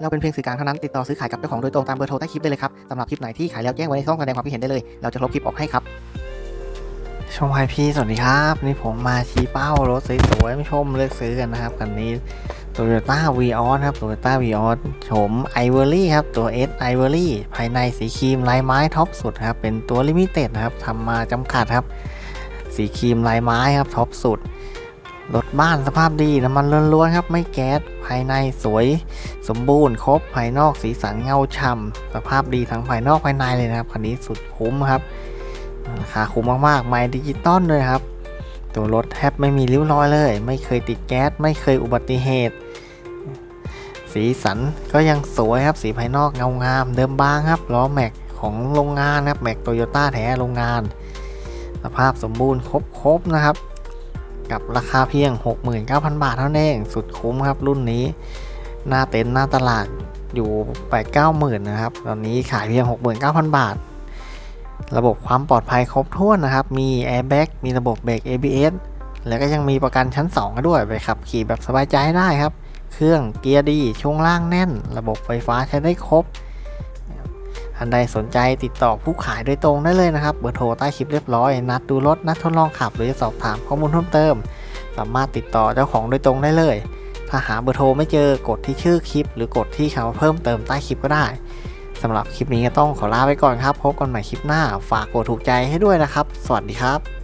เราเป็นเพียงสื่อกลางเท่านั้นติดต่อซื้อขายกับเจ้าของโดยตรงตามเบอร์โทรใต้คลิปได้เลยครับสำหรับคลิปไหนที่ขายแล้วแจ้งไว้ในช่องแสดงความคิดเห็นได้เลย เราจะลบคลิปออกให้ครับชมไฮพีสวัสดีครับนี่ผมมาชี้เป้ารถสวยๆไม่ชมเลือกซื้อกันนะครับคันนี้ Toyota v ีออครับ Toyota v ีออโฉม Ivory ครับ ตัว S Ivory ภายในสีครีมลายไม้ท็อปสุดครับ เป็นตัวลิมิเต็ดนะครับทำมาจำกัดครับ สีครีมลายไม้ครับท็อปสุด รถบ้านสภาพดีน้ำมันล้วนๆครับ ไม่แก๊ส ภายในสวย สมบูรณ์ ครบ ภายนอกสีสันเงาฉ่ำสภาพดีทั้งภายนอกภายในเลยนะครับคันนี้สุดคุ้มครับราคาคุ้มมากๆไม่ดิจิตอลเลยครับ ตัวรถแทบไม่มีริ้วรอยเลย ไม่เคยติดแก๊ส ไม่เคยอุบัติเหตุ สีสันก็ยังสวยครับ สีภายนอกเงางาม เดิมบางครับล้อแม็กของโรงงานครับแม็กโตโยต้าแท้โรงงาน สภาพสมบูรณ์ครบๆนะครับ กับราคาเพียง 69,000 บาทเท่านั้นเองสุดคุ้มครับรุ่นนี้ หน้าเต็นท์หน้าตลาดอยู่8 9หมื่นนะครับ ตอนนี้ขายเพียง 69,000 บาท ระบบความปลอดภัยครบถ้วนนะครับ มีแอร์แบ็กมีระบบเบรก ABS แล้วก็ยังมีประกันชั้น2กันด้วยไปขับขี่แบบสบายใจได้ครับ เครื่องเกียร์ดีช่วงล่างแน่น ระบบไฟฟ้าใช้ได้ครบ ท่านใดสนใจติดต่อผู้ขายโดยตรงได้เลยนะครับ เบอร์โทรใต้คลิปเรียบร้อย นัดดูรถ นัดทดลองขับ หรือจะสอบถามข้อมูลเพิ่มเติม สามารถติดต่อเจ้าของโดยตรงได้เลย ถ้าหาเบอร์โทรไม่เจอกดที่ชื่อคลิป หรือกดที่คำว่าเพิ่มเติมใต้คลิปก็ได้สำหรับคลิปนี้ก็ต้องขอลาไปก่อนครับ พบกันใหม่คลิปหน้า ฝากกดถูกใจให้ด้วยนะครับ สวัสดีครับ